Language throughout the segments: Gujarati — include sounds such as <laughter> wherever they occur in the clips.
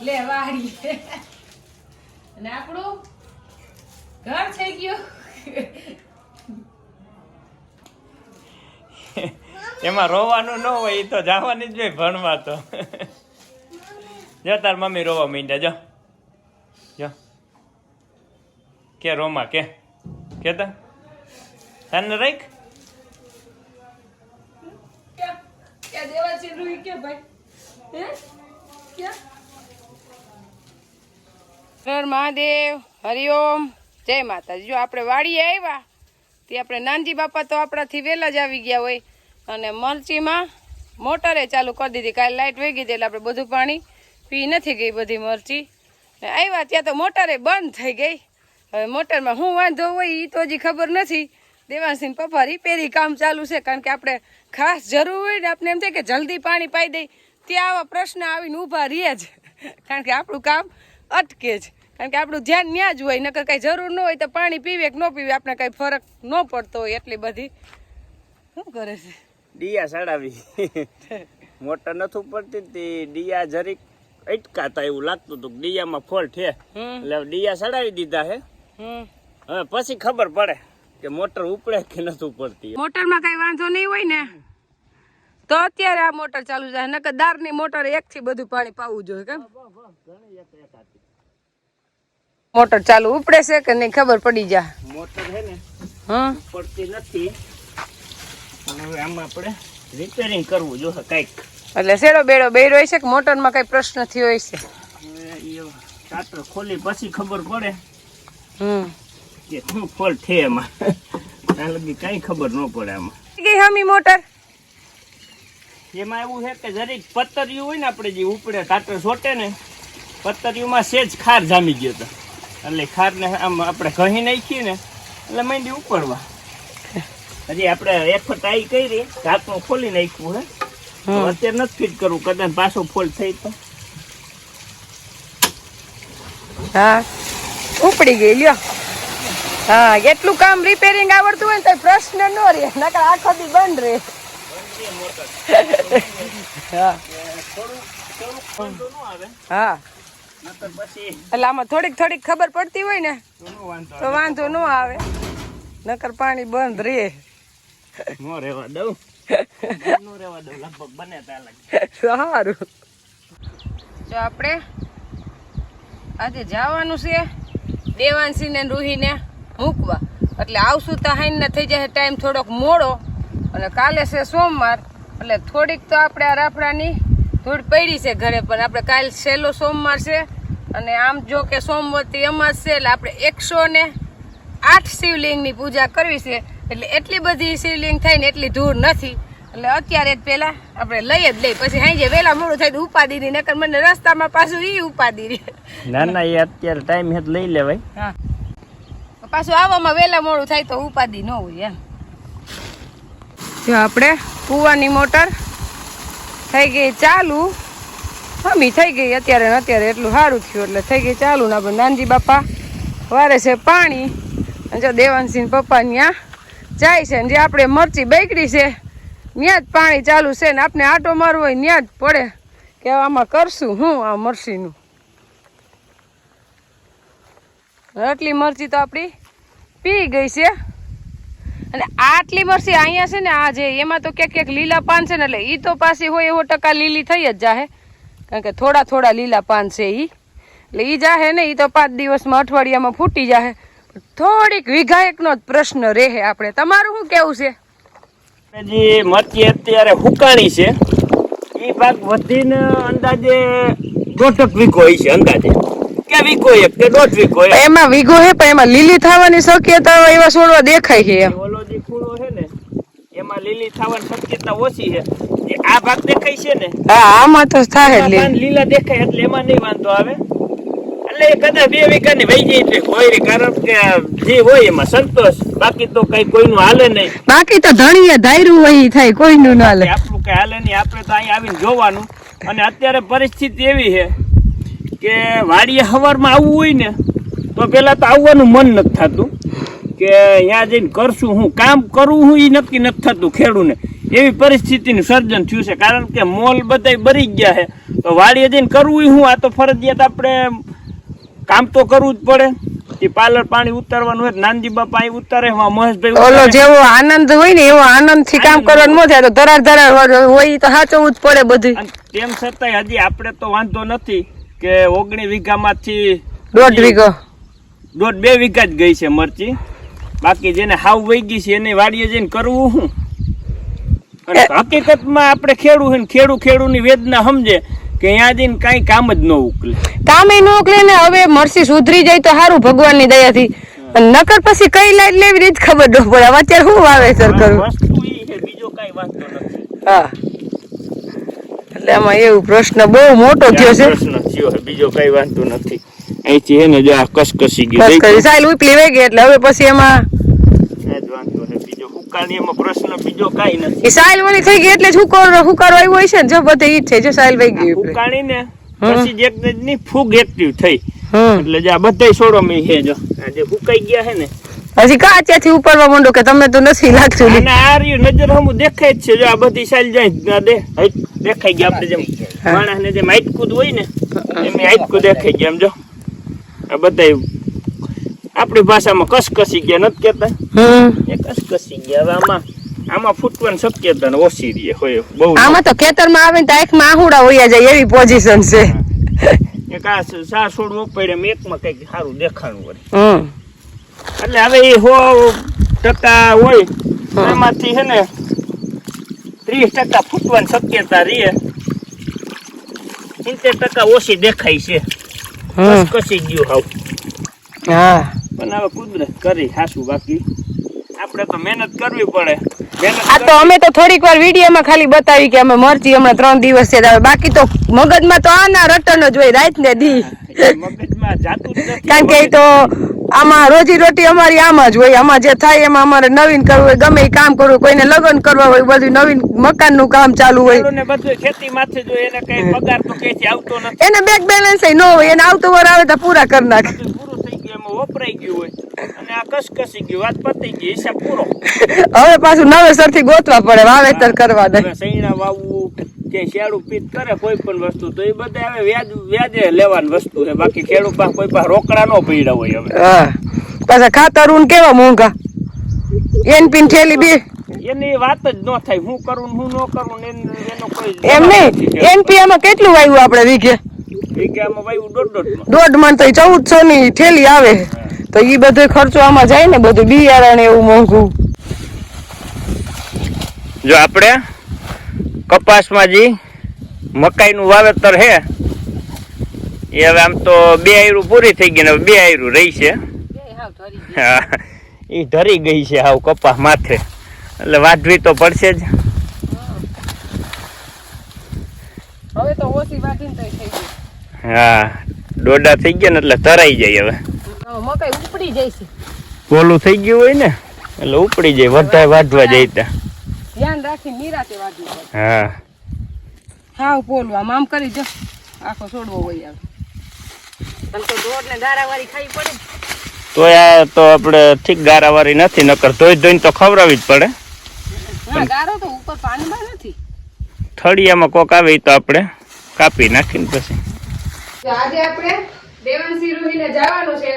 લે વાડી અને આપણું ઘર થઈ ગયું. એમાં રોવાનું ન હોય એ તો જવાની જ હોય ભણવા તો. જો તાર મમ્મી રોવા માંડ્યા જો. જો. કે રોમા કે. કેતા તને રાખ. કે ક્યાં દેવા છે રૂહી કે ભાઈ? હે? ક્યાં? હર મહાદેવ હરિઓમ જય માતાજી. જો આપણે વાડીએ આવ્યા, તે આપણે નાનજી બાપા તો આપણાથી વહેલા જ આવી ગયા હોય. અને મરચીમાં મોટરે ચાલુ કરી દીધી. કાલે લાઇટ વહી ગઈ એટલે આપણે બધું પાણી પી નથી ગઈ બધી મરચી. આવ્યા ત્યાં તો મોટરે બંધ થઈ ગઈ. હવે મોટરમાં શું વાંધો હોય એ તો હજી ખબર નથી. દેવાસિંહ પપ્પા રિપેરી કામ ચાલુ છે, કારણ કે આપણે ખાસ જરૂર હોય ને આપણે એમ થાય કે જલ્દી પાણી પાઈ દઈ. ત્યાં આવા પ્રશ્ન આવીને ઊભા રહીએ જ <laughs> કારણ કે આપણું કામ અટકે જ કારણ કે આપણું ધ્યાન ન્યા જ હોય નકર કાંઈ જરૂર ન હોય તો પાણી પીવે કે ન પીવે આપણે કાંઈ ફરક ન પડતો હોય એટલી બધી. શું કરે છે? ડિયા સડાવી. મોટર નથી પડતી તે ડિયા જરીક અટકાતા એવું લાગતું હતું કે ડિયામાં ફોલ્ટ છે. એટલે ડિયા સડાવી દીધા હે હમ. હવે પછી ખબર પડે કે મોટર ઉપડે કે નથી ઉપડતી. મોટરમાં કઈ વાંધો નહીં હોય ને તો અત્યારે આ મોટર ચાલુ જાય નકર દારની મોટર એકથી બધું પાણી પાવું જોઈએ કેમ? મોટર ચાલુ ઉપડે છે કે નહીં ખબર પડી જા. મોટર છે ને હમ પડતી નથી. હવે આમાં આપણે રિપેરિંગ કરવું જો કંઈક. એટલે શેડો બેડો બેડો હોય છે કે મોટરમાં કઈ પ્રશ્ન થયો હોય છે? હવે ખોલી પછી ખબર પડે હમ. કે શું ફોલ્ટ છે એમાં. ત્યાં લગી કાંઈ ખબર ન પડે આમાં. ગઈ હમી મોટર? એમાં એવું છે કે જરીક પતરિયું હોય ને આપણે જે ઉપડે ટાટર છોટે ને પતરિયુંમાં સેજ ખાર જામી ગયો હતો એટલે ખારને આમ આપણે ઘહી નાખીએ ને એટલે મંડી ઉપડવા હજી આપણે એફર્ટ આવી કરી ઢાંકણું ખોલી નાખ્યું હે. અત્યારે નથી ફિટ કરવું કદાચ પાછો ફોલ થઈ તો. હા. ઉપડી ગઈ લ્યો. હા એટલું કામ રિપેરિંગ આવડતું હોય ને તો પ્રશ્ન ન રહે નકર આખો દી બંધ રહે. હા. હા. એટલે આમાં થોડીક થોડીક ખબર પડતી હોય ને તો વાંધો ન આવે. નકર પાણી બંધ રે નો રહેવા દઉં. <laughs> નો રહેવા દઉં લગભગ બને સારું. જો આપણે આજે જવાનું છે દેવાંશી ને રૂહીને મૂકવા. એટલે આવશું તો હાઈને થઈ જાય ટાઈમ થોડોક મોડો. અને કાલે છે સોમવાર. એટલે થોડીક તો આપણે આ રાફડાની ધૂળ પડી છે ઘરે પણ આપણે કાલ સહેલો સોમવાર છે અને આમ જો કે સોમવતી અમાસ છે એટલે આપણે એકસો ને આઠ શિવલિંગની પૂજા કરવી છે. એટલે એટલી બધી શિવલિંગ થાય ને એટલી ધૂળ નથી. એટલે અત્યારે જ પહેલાં આપણે લઈ જ લઈ પછી હાઈ વહેલા મોડું થાય તો ઉપાદી ની નકર મને રસ્તામાં પાછું ઈ ઉપાદી રહે. ના ના એ અત્યારે ટાઈમ હે લઈ લેવાય. હા. પાછું આવવામાં વહેલા મોડું થાય તો ઉપાદી ન હોય એમ. જો આપણે કૂવાની મોટર થઈ ગઈ ચાલુ. મમ્મી થઈ ગઈ અત્યારે અત્યારે એટલું સારું થયું એટલે થઈ ગઈ ચાલુ ને આપણે નાનજી બાપા વારે છે પાણી. અને જો દેવાનસિંહ પપ્પા ત્યાં જાય છે ને જે આપણે મરચી બેકડી છે ત્યાં જ પાણી ચાલુ છે ને આપણે આટો મારવો હોય ત્યાં જ પડે. કે આમાં કરશું હું આ મરસીનું? આટલી મરચી તો આપણી પી ગઈ છે. અને આટલી મરચી અહીંયા છે ને આ જે એમાં તો ક્યાંક ક્યાંક લીલા પાન છે ને એટલે એ તો પાછી હોય એવો ટકા લીલી થઈ જ જાહે. કારણ કે થોડા થોડા લીલા પાન છે એ એટલે એ જાહે ને એ તો પાંચ દિવસમાં અઠવાડિયામાં ફૂટી જાહે. થોડીક વિઘાયકનો જ પ્રશ્ન રહે આપણે. તમારું શું કેવું છે? જે મરચી અત્યારે હુકાણી છે એ પાક વધીને અંદાજે દોઢક વીઘો હોય છે અંદાજે. કે વીઘો એક કે દોઢ વીઘો એમાં વીઘો હે પણ એમાં લીલી થવાની શક્યતા એવા છોડવા દેખાય છે એમ ઓલો જે ખૂણો છે ને એમાં લીલી થવાની શક્યતા ઓછી છે. જે આ ભાગ દેખાય છે ને? હા આમાં તો થાય જ એમાં લીલી. પાન લીલા દેખાય એટલે એમાં નહીં વાંધો આવે. એટલે કદાચ બે વીઘાની વહી જાય એટલે કોઈ કારણ કે જે હોય એમાં સંતોષ. બાકી તો કઈ કોઈનું હાલે નહીં. બાકી તો ધણીએ ધાર્યું હોય થાય કોઈનું ના હાલે. આપણું કઈ હાલે નહીં આપણે તો અહીંયા આવીને જોવાનું. અને અત્યારે પરિસ્થિતિ એવી છે કે વાડીએ હવારમાં આવવું હોય ને તો પેલા તો આવવાનું મન નથી થતું. કે ત્યાં જઈને કરશું હું કામ કરવું હું એ નક્કી નથી થતું ખેડૂને. એવી પરિસ્થિતિનું સર્જન થયું છે. કારણ કે મોલ બધા બરી ગયા છે. તો વાડીએ જઈને કરવું શું આ તો ફરજિયાત આપણે કામ તો કરવું જ પડે. એ પાર્લર પાણી ઉતારવાનું હોય નાનજી બાપા અહીં ઉતારે મહેશભાઈ ઓલો જેવો આનંદ હોય ને એવો આનંદથી કામ કરવાનું ન થાય તો ધરાર ધરાર હોય તો સાચવવું જ પડે બધું તેમ છતાંય હજી આપણે તો વાંધો નથી કે ઓગણી વીઘામાંથી દોઢ વીઘો. દોઢ બે વીઘા જ ગઈ છે મરચી. બાકી જેને હાવ વહી ગઈ છે એને વાડીએ જઈને કરવું શું અને હકીકતમાં આપણે ખેડૂ હોય ને ખેડૂ ખેડૂની વેદના સમજે કે અહીંયા જઈને કાંઈ કામ જ ન ઉકલે. કામ ન ઉકલે ને હવે મરસી સુધરી જાય તો સારું ભગવાનની દયાથી. અને નકર પછી કઈ લાઈટ લેવી રીત ખબર ન પડે. હવે અત્યારે શું વાવેતર કરવું બીજો કાંઈ વાંધો નથી. હા. એટલે આમાં એવું પ્રશ્ન બહુ મોટો થયો છે. પ્રશ્ન થયો છે બીજો કઈ વાંધો નથી. અહીંથી હે ને જો આ કસકસી ગયું. કસકસી સાઈલ ઉપલી વહી ગઈ એટલે હવે પછી એમાં છે બીજો હુકાની એમાં પ્રશ્ન બીજો કાંઈ નથી. એ સાઈલ ઓલી થઈ ગઈ એટલે હુકારો હુકારો આવ્યો હોય છે જો બધે ઈ છે જો સાઈલ વહી ગઈ હુકાણી ને પછી એક ની ફૂગ એક્ટિવ થઈ. એટલે જે આ બધાય છોડો મેં છે જો. જે હુકાઈ ગયા છે ને હજી કા ત્યાંથી ઉપરવા માંડો કે તમને તો નથી લાગતું અને આ રહ્યું નજર હમું દેખાય જ છે જો આ બધી સાઈલ જાય દે હાઈટ દેખાઈ ગયા આપણે જેમ. માણસ માણસને જેમ હાઈટકૂદ હોય ને એમ હાઈટકૂદ દેખાઈ ગયા એમ જો. આ બધાય આપણી ભાષામાં કસકસી ગયા નથી કેતા એ કસકસી ગયા હવે આમાં આમાં ફૂટવાની શક્યતા ને ઓછી રહે હોય બહુ આમાં તો ખેતરમાં આવે ને તો માં આહુડા હોય જાય એવી પોઝિશન છે. એક આ સા છોડવો પડે એમ એકમાં કંઈક સારું દેખાણું હોય. એટલે હવે એ હો ટકા હોય એમાંથી છે ને ત્રીસ ટકા ફૂટવાની શક્યતા રહે. સિત્તેર ટકા ઓછી દેખાય છે. કસી ગયું હાવ હા. પણ હવે કુદરત કરી હાસું બાકી. આપણે તો મહેનત કરવી પડે. આ તો અમે તો થોડીક વાર વિડીયોમાં ખાલી બતાવી કે અમે મરચી હમણાં ત્રણ દિવસ છે. બાકી તો મગજમાં તો આના રટન જ હોય રાત ને દી મગજમાં જાતું કારણ કે એ તો આમાં રોજી રોટી અમારી આમાં જ હોય. આમાં જે થાય એમાં અમારે નવીન કરવું હોય ગમે ઈ કામ કરવું કોઈને લગ્ન કરવા હોય બધું નવીન મકાનનું કામ ચાલુ હોય. એને બેક બેલેન્સ ન હોય એને આવતો વાર આવે તો પૂરા કરી નાખે. <laughs> હવે પાછું નવેસરથી ગોતવા પડે વાવેતર કરવા દે વાવવું કે શેડું પીત કરે કોઈ પણ વસ્તુ તો એ બધા હવે વ્યાજ વ્યાજે લેવાની વસ્તુ છે. બાકી ખેડૂત પાસે કોઈ પાસે રોકડા નો પડ્યા હોય હવે. હા. પાછા ખાતર ઉન કેવા મોંઘા? એન પીન થેલી બી? એની વાત જ ન થાય. હું કરું ને હું ન કરું એનો કોઈ એમ નહીં. એનપી આમાં કેટલું વાયુ આપણે વીઘે? વીઘામાં વાયુ દોઢ દોઢ દોઢ મણ તો ચૌદસો ની થેલી આવે. તો ઈ બધો ખર્ચો આમાં જાય ને બધું બિયારણ એવું મોંઘું. જો આપણે કપાસમાં જી મકાઈનું વાવેતર છે. એ હવે આમ તો બે આયરું પૂરી થઈ ગઈ ને બે આયરું રહી છે. હા એ ધરી ગઈ છે હાવ કપાસ માથે. એટલે વાઢવી તો પડશે જ. હવે તો ઓછી થઈ હા ડોડા થઈ ગયા ને એટલે તરાઈ જાય હવે. મકાઈ ઉપડી જાય છે. પોલું થઈ ગયું હોય ને એટલે ઉપડી જાય વધારે વાઢવા જાય ત્યાં. ધ્યાન રાખી નિરાતે વાગી હા. હાવ પોલું આમ આમ કરી જો. આખો છોડવો હોય આવે તમ તો દોડ ને ગારાવાળી ખાઈ પડે. તો આ તો આપણે ઠીક ગારાવાળી નથી નકર ધોઈ ધોઈને તો ખવડાવવી જ પડે. ના ગારો તો ઉપર પાણીમાં નથી. થળિયામાં કોક આવે તો આપણે કાપી નાખીને પછી. આજે આપણે દેવાંશી રૂહીને જવાનું છે.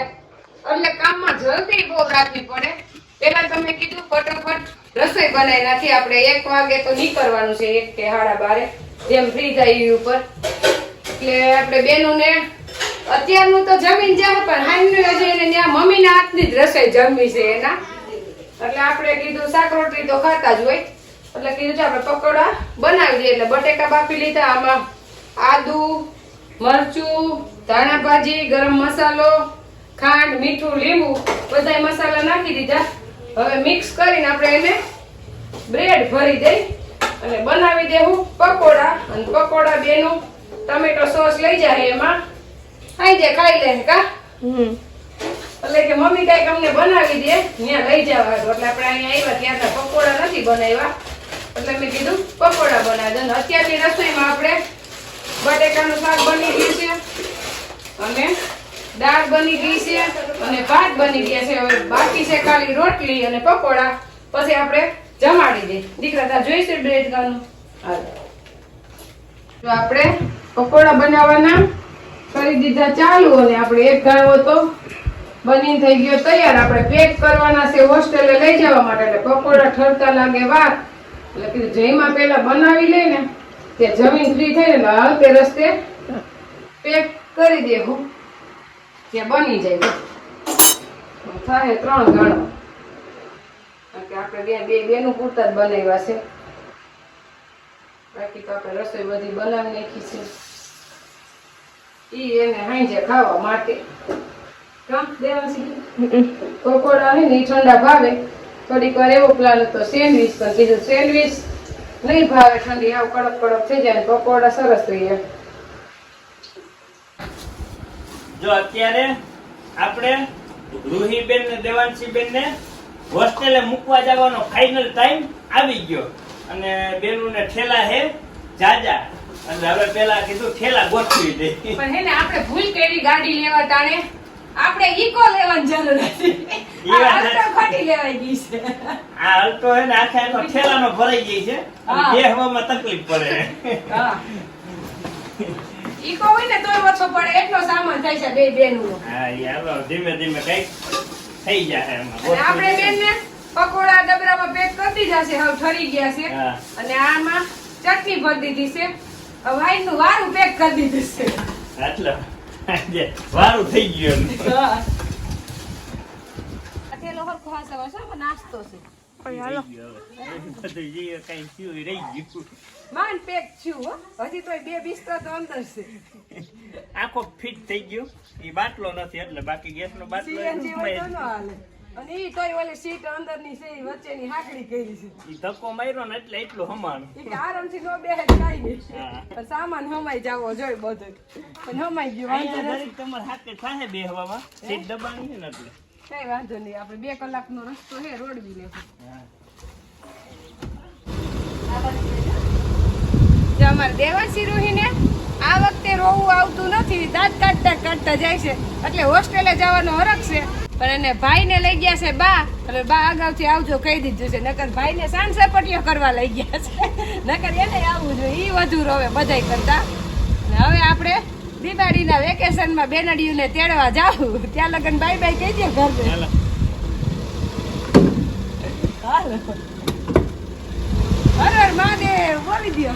એટલે કામમાં જલ્દી બહુ રાખવી પડે. પેલા તમે કીધું ફટાફટ રસોઈ બનાવી નાખી, આપણે એક વાગે તો નીકળવાનું છે, એક કે સાડા બારે. જેમ ફ્રી થાય એ ઉપર. એટલે આપણે બેનોને, અત્યારનું તો જમીન જાય પણ હાઈનું હજી એને ત્યાં મમ્મીના હાથની જ રસોઈ જમવી છે એના. એટલે આપણે કીધું શાક રોટલી તો ખાતા જ હોય. એટલે કીધું છે આપણે પકોડા બનાવી દઈએ. એટલે બટેકા બાફી લીધા, આમાં આદુ, મરચું, ધાણા ભાજી, ગરમ મસાલો, ખાંડ, મીઠું, લીંબુ બધા મસાલા નાખી દીધા. હવે મિક્સ કરીને આપણે એને બ્રેડ ભરી દઈ અને બનાવી દેવું પકોડા. અને પકોડા બેનું ટમેટો સોસ લઈ જાય એમાં. ખાઈ જાય ખાઈ લે કા? એટલે કે મમ્મી કંઈક અમને બનાવી દે. ત્યાં લઈ જવા. એટલે આપણે અહીંયા આવ્યા ત્યાં પકોડા નથી બનાવ્યા. એટલે મેં કીધું પકોડા બનાવી દે. અત્યારથી અત્યારની રસોઈમાં આપણે બટેકાનું શાક બની ગયું છે. અને દાળ બની ગઈ છે અને ભાત બની ગયા છે. હવે બાકી છે ખાલી રોટલી અને પકોડા. પછી આપણે જમાડી દે દીકરા તા જોઈશે બ્રેડ ગાનું. જો આપણે પકોડા બનાવવાના. કરી દીધા ચાલુ અને આપણે એક ગાળો તો બની થઈ ગયો તૈયાર. આપણે પેક કરવાના છે હોસ્ટેલે લઈ જવા માટે. એટલે પકોડા ઠરતા લાગે વાર. એટલે કીધું જઈમાં પેલા બનાવી લઈને તે જમીન ફ્રી થઈને એટલે તે રસ્તે પેક કરી દેવું ત્યાં બની જાય થાય ત્રણ ગણો. કે આપણે બે બે બેનું પૂરતા જ બનાવ્યા છે. બાકી તો આપણે રસોઈ બધી બનાવી નાખી છે. ઈ એને હાંજે ખાવા માટે. પકોડા હોય ને ઈ ઠંડા ભાવે. થોડીક વાર એવો પ્લાન હતો સેન્ડવીચ પણ કીધું સેન્ડવીચ નહીં ભાવે ઠંડી આવ કડક કડક થઈ જાય પકોડા સરસ થઈ જાય. જો અત્યારે આપણે રૂહીબેન ને દેવાંશીબેન ને હોસ્ટેલે મૂકવા જવાનો ફાઇનલ ટાઈમ આવી ગયો. અને બેનું ને ઠેલા હે જાજા. અને હવે પેલા કીધું ઠેલા ગોઠવી દે. પણ હે ને આપણે ભૂલ કરી ગાડી લેવા તાણે. આપણે ઈકો લેવાની જરૂર હતી. ખોટી લેવાઈ ગઈ છે. આ અલ્ટો હે ને આખે આખો ઠેલાનો ભરાઈ ગઈ છે. બે હવામાં તકલીફ પડે. હા. ઈકો હોય ને તોય ઓછો પડે એટલો સામાન થાય છે બે બેનનો. હા યાર ધીમે ધીમે કઈ થઈ જાય એમાં. આપણે બેન ને પકોડા ડબરામાં પેક કરતી જશે છે હવે ઠરી ગયા છે. અને આમાં ચટણી ભરી દીધી છે. વાઈનનું વારું પેક કરી દીધું છે. એટલે વારું થઈ ગયું નાસ્તો છે. માન પેક છું હજી બે બિસ્તરા તો અંદર છે આખો ફિટ થઈ ગયો એ બાટલો નથી એટલે બાકી ગેસ નો બાટલો એ સીએનજી હોય તો ન રૂમમાં હાલે અને ઈ તોય ઓલી સીટ અંદરની છે ઈ વચ્ચેની હાકડી કરી છે ઈ ધક્કો માર્યો ને એટલે એટલું હમાણ ઈ કે આરામથી નો બેહે નહીં સામાન હમાઈ જાવો જોઈએ બધું પણ હમાઈ ગયું વાંધો નથી તમારે હાથે થાય બે હવામાં સીટ દબાણી ને એટલે કઈ વાંધો નહીં. આપણે બે કલાકનો રસ્તો છે, રોડવી લેવું. અમારે દેવાસી રોહીને આ વખતે રોવું આવતું નથી. દાંત કાઢતા કાઢતા જાય છે. એટલે હોસ્ટેલે જવાનો હરખ છે. પણ એને ભાઈને લઈ ગયા છે બા. એટલે બા અગાઉથી આવજો કહી દીધું છે. નકર ભાઈને સાંજ સપટીઓ કરવા લઈ ગયા છે. નકર એને આવવું જોઈએ. ઈ વધુ રોવે, બધાય કરતા. હવે આપણે દિવાળીના વેકેશનમાં બેનડીઓને તેડવા જાઉં. ત્યાં લગન બાય બાય કહી દે ઘર હર હર મહાદેવ બોલી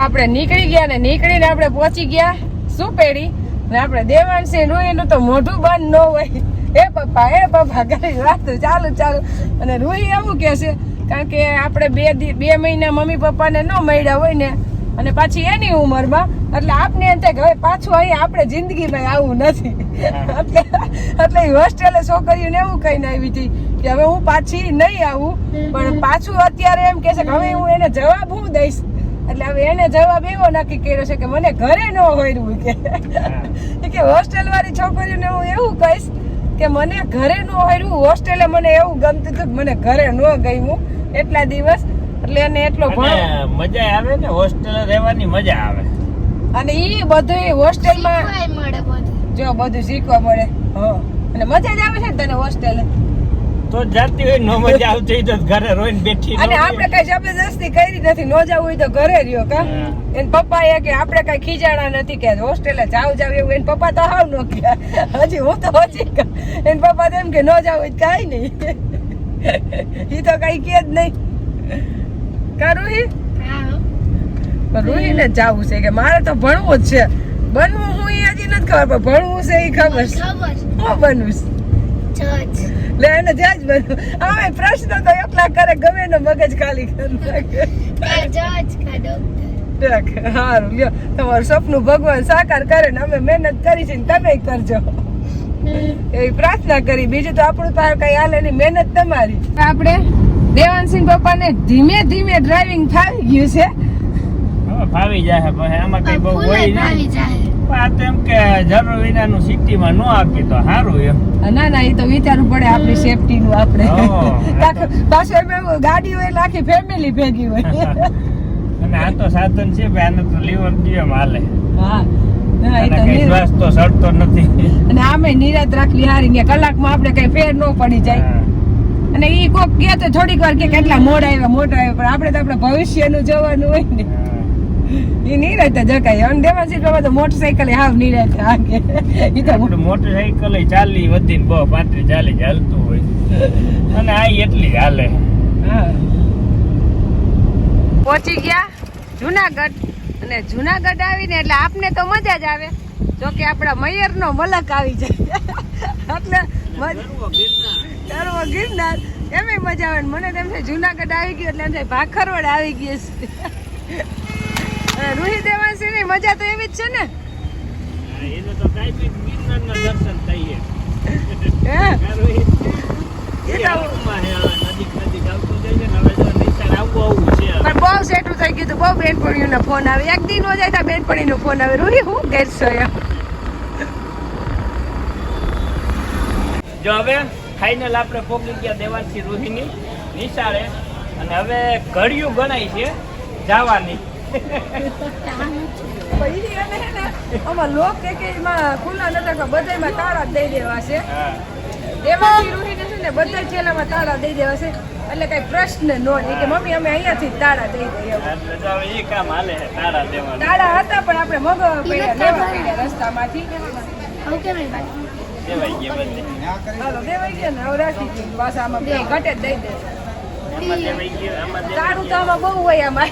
આપણે નીકળી ગયા ને નીકળીને આપણે પહોંચી ગયા સુપેડી ને આપણે દેવાંશી રૂહીનું તો મોઢું બંધ ન હોય. એ પપ્પા એ પપ્પા કરી વાતું ચાલુ ચાલુ. અને રૂહી એવું કહે છે કારણ કે આપણે બે બે મહિના મમ્મી પપ્પાને ન મળ્યા હોય ને અને પાછી એની ઉંમરમાં એટલે આપને એમ થાય કે હવે પાછું અહીંયા આપણે જિંદગીમાં આવું નથી. એટલે એટલે હોસ્ટેલે છોકરીઓને એવું કહીને આવી હતી કે હવે હું પાછી નહીં આવું પણ પાછું અત્યારે એમ કે છે કે હવે હું એને જવાબ હું દઈશ. એટલે હવે એને જવાબ એવો નક્કી કર્યો છે કે મને ઘરે ન હોયરું કે. કે હોસ્ટેલ વાળી છોકરીઓને હું એવું કહીશ કે મને ઘરે ન હોયરું હોસ્ટેલે મને એવું ગમતું હતું કે મને ઘરે ન ગયું એટલા દિવસ એટલે એને એટલો ભણો. મજા આવે ને હોસ્ટેલ રહેવાની મજા આવે. અને ઈ બધું હોસ્ટેલમાં શીખવાય મળે બધું. જો બધું શીખવા મળે હા. અને મજા જ આવે છે ને તને હોસ્ટેલ તો જાતી હોય નો મજા આવતી તો ઘરે રોઈને બેઠી અને આપણે કઈ જબરજસ્તી કરી નથી નો જવું હોય તો ઘરે રહ્યો કા. એન પપ્પા એ કે આપણે કઈ ખીજાણા નથી કે હોસ્ટેલે જાવ જાવ એવું. એન પપ્પા તો હાવ નો કે હજી હું તો હજી એન પપ્પા તો એમ કે નો જાવ હોય કઈ કાંઈ નહીં. <laughs> ઈ તો કઈ કે જ નહીં. પણ જ જાવું છે કે મારે તો ભણવું જ છે. બનવું હું ઈ હજી નથી ખબર પણ ભણવું છે એ ખબર છે. હું બનવું છે? લે એને જજ બનવું. હવે પ્રશ્ન તો એકલા કરે ગમે ને મગજ ખાલી કરી નાખે. કા કા હારું લ્યો. તમારું સપનું ભગવાન સાકાર કરે ને અમે મહેનત કરી છે ને તમે કરજો. એ પ્રાર્થના કરી. બીજું તો આપણું પાસે કઈ હાલે ની મહેનત તમારી. આપણે દેવાનસિંહ પપ્પાને ધીમે ધીમે ડ્રાઇવિંગ ફાવી ગયું છે. ફાવી જાય પછી આમાં કઈ બહુ હોય નહીં. ભાવી આ તો એમ કે જરૂર વિનાનું સિટીમાં ન આપી તો સારું એમ. ના ના એ તો વિચારવું પડે આપણી સેફટી નું આપણે. <laughs> પાછું- એમ ગાડી હોય આખી ફેમિલી ભેગી હોય. <laughs> અને આ તો સાધન છે ભાઈ આને તો લીવર એમ હાલે. હા. ના, એ તો કઈ શ્વાસ તો સડતો નથી. અને આમે નિરાત રાખવી હારી ને કલાકમાં આપણે કઈ ફેર ન પડી જાય. અને એ કોક કે તો થોડીક વાર કે કેટલા મોડા આવ્યા મોટા આવ્યા પણ આપણે તો આપણે ભવિષ્યનું જોવાનું હોય ને. એ રહેતા જકાય. અને દેવાસી બાબા તો મોટરસાયકલ હાવ નહીં રહેતા આગે ઈ તો મોટરસાયકલ ચાલી વધીને બહુ પાંત્રીસ ચાલી ચાલતું હોય. અને આ એટલી હાલે. હા. પહોંચી ગયા જુનાગઢ. અને જુનાગઢ આવીને એટલે આપને તો મજા જ આવે. જો કે આપણા મયરનો મલક આવી જાય. <laughs> એટલે મજ- ગિરનાર એમ મજા આવે ને મને તેમ છે જુનાગઢ આવી ગયું એટલે એમ થાય ભાખરવડ આવી ગઈ છે રૂહી દેવાંશી ની મજા તો એવી જ છે ને. એનું તો કાંઈ બી ગિરનારના દર્શન થઈએ. છે ને બહુ સેટું થઈ ગયું બહુ બેનપણીઓના ફોન આવે. એક દિન જાય ત્યાં ફોન આવે. રૂહી હું કરશો એમ જો હવે ફાઇનલ આપણે પોગી ગયા દેવાંશી રૂહીની નિશાળે. અને હવે ઘડિયું ગણાય છે જવાની. આમાં લોક કે કે એમાં ખુલ્લા નતા બધાયમાં તાળા દઈ દેવા છે. દેવાંશી રૂહીને છે ને બધા છેલ્લામાં તાળા દઈ દેવા છે. એટલે કઈ પ્રશ્ન નો કે મમ્મી અમે અહીંયાથી તાળા દઈ દઈએ. કામ હાલે તારા હતા પણ આપણે મગ પડ્યા રસ્તામાંથી. તાળું તો આમાં બહુ હોય આમાં.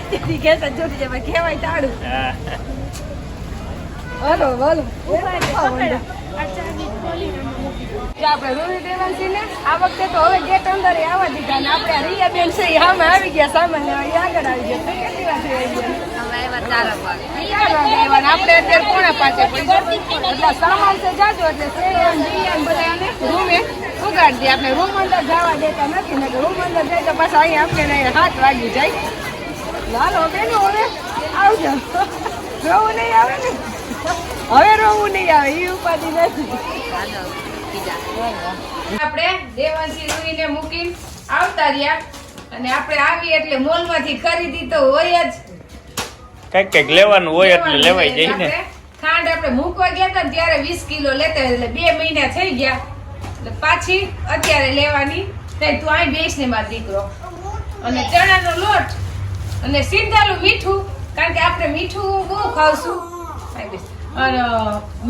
જોડી જાય આપણે આ વખતે તો હવે ગેટ અંદર આવવા દીધા ને આપણે રિયા બેન છે આમાં આવી ગયા સામાન્ય ને આગળ આવી ગયા. કેટલી વાર થઈ ગયા આપણે અત્યારે કોણા પાસે એટલે સામાન છે જાજો એટલે શ્રેયાન, રિયાન બધાને રૂમે ઉગાડી દે આપણે રૂમ અંદર જવા દેતા નથી ને રૂમ અંદર જાય તો પાછા અહીંયા આપણે હાથ વાગી જાય. બેનો હવે આવજો. રોવું નહીં આવે ને? હવે રોવું નહીં આવે એ ઉપાધિ નથી. આપણે દેવાંશી રૂઈને મૂકી આવતા રહ્યા. અને આપણે આવી એટલે મોલમાંથી ખરીદી તો હોય જ. કંઈક કંઈક લેવાનું હોય એટલે લેવાઈ જાય ને. ખાંડ આપણે મૂકવા ગયા હતા ત્યારે વીસ કિલો લેતા એટલે બે મહિના થઈ ગયા. એટલે પાછી અત્યારે લેવાની. તે તું અહીં બેસ ને મારો દીકરો. અને ચણાનો લોટ અને સિંધાલું મીઠું કારણ કે આપણે મીઠું બહુ ખાવશું. અને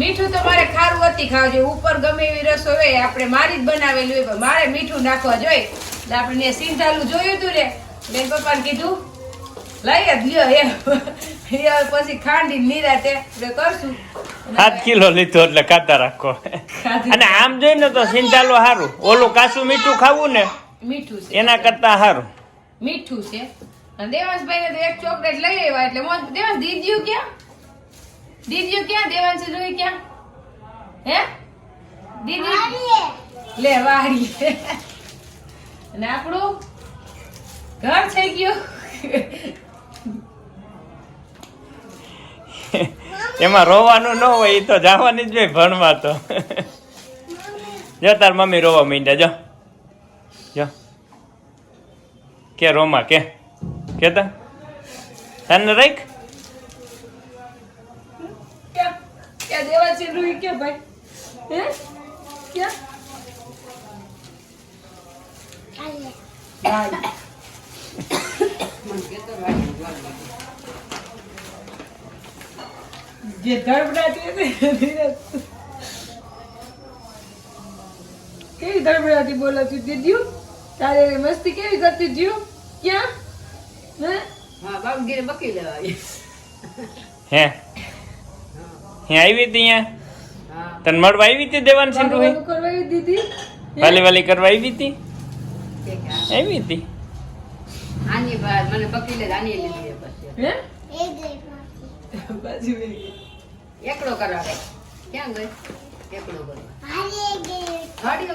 મીઠું તો મારે ખારું હતી ખાવા જોઈએ. ઉપર ગમે એવી રસોઈ હોય આપણે મારી જ બનાવેલી હોય મારે મીઠું નાખવા જોઈએ. એટલે આપણે સિંધાલું જોયું હતું ને બેન પપ્પાને કીધું લઈ જ લ્યો એ. પછી ખાંડી નિરાતે કરશું. સાત કિલો લીધો એટલે ખાતા રાખો. અને આમ જોઈને તો સિંધાલો સારું ઓલું કાચું મીઠું ખાવું ને મીઠું છે. એના કરતા સારું મીઠું છે. અને દેવાંશભાઈ ને તો એક ચોકલેટ લઈ આવ્યા એટલે મોજ દેવાંશ દીદીયું ક્યાં? દીદીયું ક્યાં દેવાંશ જોઈ ક્યાં? હે? દીદી લે વાડી અને આપણું ઘર થઈ ગયું <laughs> એમાં રોવાનું ન હોય એ તો જવાની જ હોય ભણવા તો. <laughs> જો તાર મમ્મી રોવા માંડ્યા જો. જો. કે રોમા કે. કેતા તને રાખ. ક્યાં <coughs> ક્યાં દેવાંશી રૂઈ ક્યાં ભાઈ હે ક્યાં વાડી. જે ધડબડાટી હતી કેવી ધડબડાટી બોલાતી દીધ્યું તારે મસ્તી કેવી કરતી જીવ ક્યાં? હે? હે હે? આવી હતી અહીંયા? તન મળવા આવી હતી દેવાન સિંહ કરવા આવી દીધી? વાલી વાલી કરવા આવી હતી? આવી હતી? આની બાદ મને બકી લે આની લીધી પછી. હે? એ ગઈ બાજુ વળી. એકડો કરાવે. ક્યાં ગઈ? એકડો કરવા હાડીઓ ગઈ.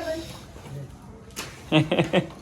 ગઈ. <laughs>